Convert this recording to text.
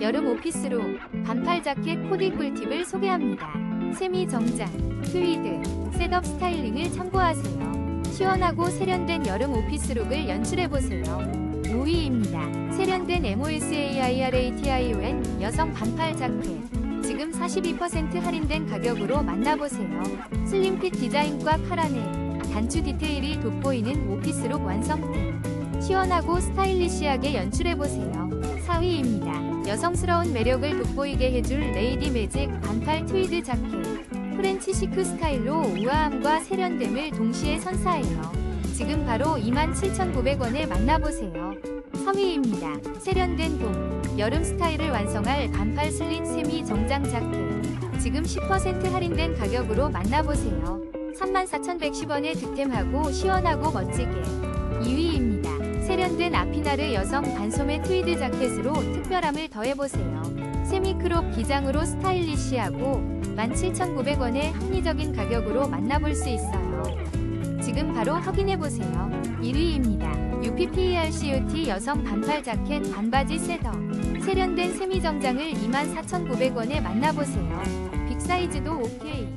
여름 오피스룩, 반팔 자켓 코디 꿀팁을 소개합니다. 세미 정장, 트위드, 셋업 스타일링을 참고하세요. 시원하고 세련된 여름 오피스룩을 연출해보세요. 5위입니다. 세련된 MOSAIRATION 여성 반팔 자켓. 지금 42% 할인된 가격으로 만나보세요. 슬림핏 디자인과 카라넬, 단추 디테일이 돋보이는 오피스룩 완성템. 시원하고 스타일리시하게 연출해보세요. 4위입니다. 여성스러운 매력을 돋보이게 해줄 레이디 매직 반팔 트위드 자켓. 프렌치 시크 스타일로 우아함과 세련됨을 동시에 선사해요. 지금 바로 27,900원에 만나보세요. 3위입니다. 세련된 봄, 여름 스타일을 완성할 반팔 슬릿 세미 정장 자켓. 지금 10% 할인된 가격으로 만나보세요. 34,110원에 득템하고 시원하고 멋지게. 2위입니다. 세련된 아피나르 여성 반소매 트위드 자켓으로 특별함을 더해보세요. 세미크롭 기장으로 스타일리시하고 17,900원의 합리적인 가격으로 만나볼 수 있어요. 지금 바로 확인해보세요. 1위입니다. UPPERCUT 여성 반팔 자켓 반바지 셋업. 세련된 세미 정장을 24,900원에 만나보세요. 빅사이즈도 오케이.